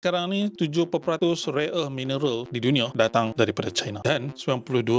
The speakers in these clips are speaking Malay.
Sekarang ni 7% rare earth mineral di dunia datang daripada China dan 92%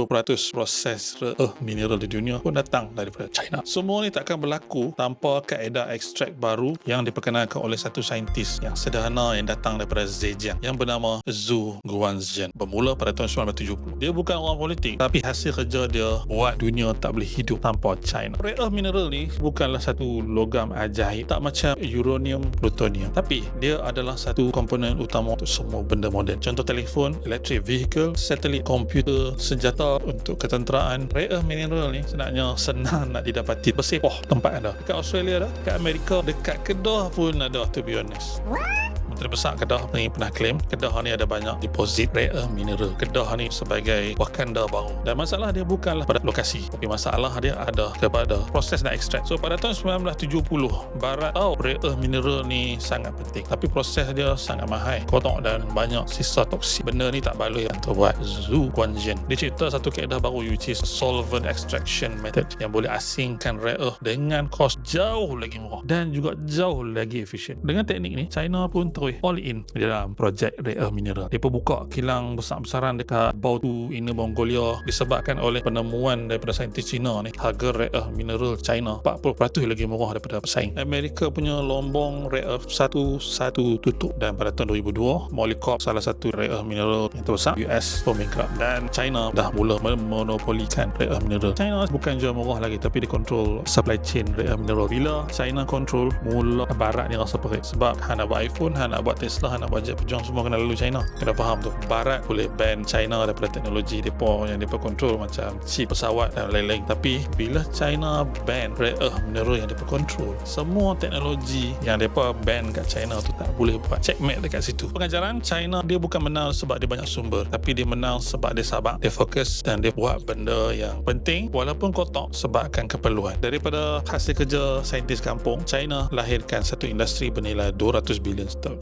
proses rare earth mineral di dunia pun datang daripada China. Semua ni takkan berlaku tanpa kaedah ekstrak baru yang diperkenalkan oleh satu saintis yang sederhana yang datang daripada Zhejiang yang bernama Zhu Guanzhen bermula pada tahun 1970. Dia bukan orang politik tapi hasil kerja dia buat dunia tak boleh hidup tanpa China. Rare earth mineral ni bukanlah satu logam ajaib tak macam uranium, plutonium tapi dia adalah satu komponen komponen utama untuk semua benda moden. Contoh telefon, electric vehicle, satelit, komputer, senjata untuk ketenteraan. Rare earth mineral ni sebenarnya senang nak didapati. Bersih, oh tempat ada. Dekat Australia ada, dekat Amerika, dekat Kedah pun ada to be honest. Menteri Besar Kedah ni pernah claim Kedah ni ada banyak deposit rare earth mineral. Kedah ni sebagai Wakanda baru. Dan masalah dia bukanlah pada lokasi. Tapi masalah dia ada kepada proses nak extract. So pada tahun 1970, Barat tahu rare earth mineral ni sangat penting. Tapi proses dia sangat mahal. Kotak dan banyak sisa toksik. Benda ni tak baloi untuk buat Zhu Guanzhen. Dia cipta satu kaedah baru which is solvent extraction method yang boleh asingkan rare earth dengan kos jauh lagi murah dan juga jauh lagi efisien. Dengan teknik ni, China pun terus all in di dalam projek rare earth mineral. Pun buka kilang besar-besaran dekat Baotou, Inner Mongolia disebabkan oleh penemuan daripada saintis China ni. Harga rare earth mineral China 40% lagi murah daripada pesaing. Amerika punya lombong rare earth satu-satu tutup dan pada tahun 2002 Molycorp salah satu rare earth mineral yang terbesar US pun bankrupt dan China dah mula memonopolikan rare earth mineral. China bukan jual murah lagi tapi dia control supply chain rare earth mineral. Bila China control mula barat ni rasa perit sebab Han nak buat iPhone, Han nak buat Tesla, nak buat jet pejuang semua kena lalu China. Kena faham tu. Barat boleh ban China daripada teknologi depa yang depa control macam chip pesawat dan lain-lain. Tapi bila China ban rare earth mineral yang depa control, semua teknologi yang depa ban kat China tu tak boleh buat checkmate dekat situ. Pengajaran China dia bukan menang sebab dia banyak sumber, tapi dia menang sebab dia sabar, dia fokus dan dia buat benda yang penting walaupun kotak sebabkan keperluan. Daripada hasil kerja saintis kampung, China lahirkan satu industri bernilai 200 bilion setahun.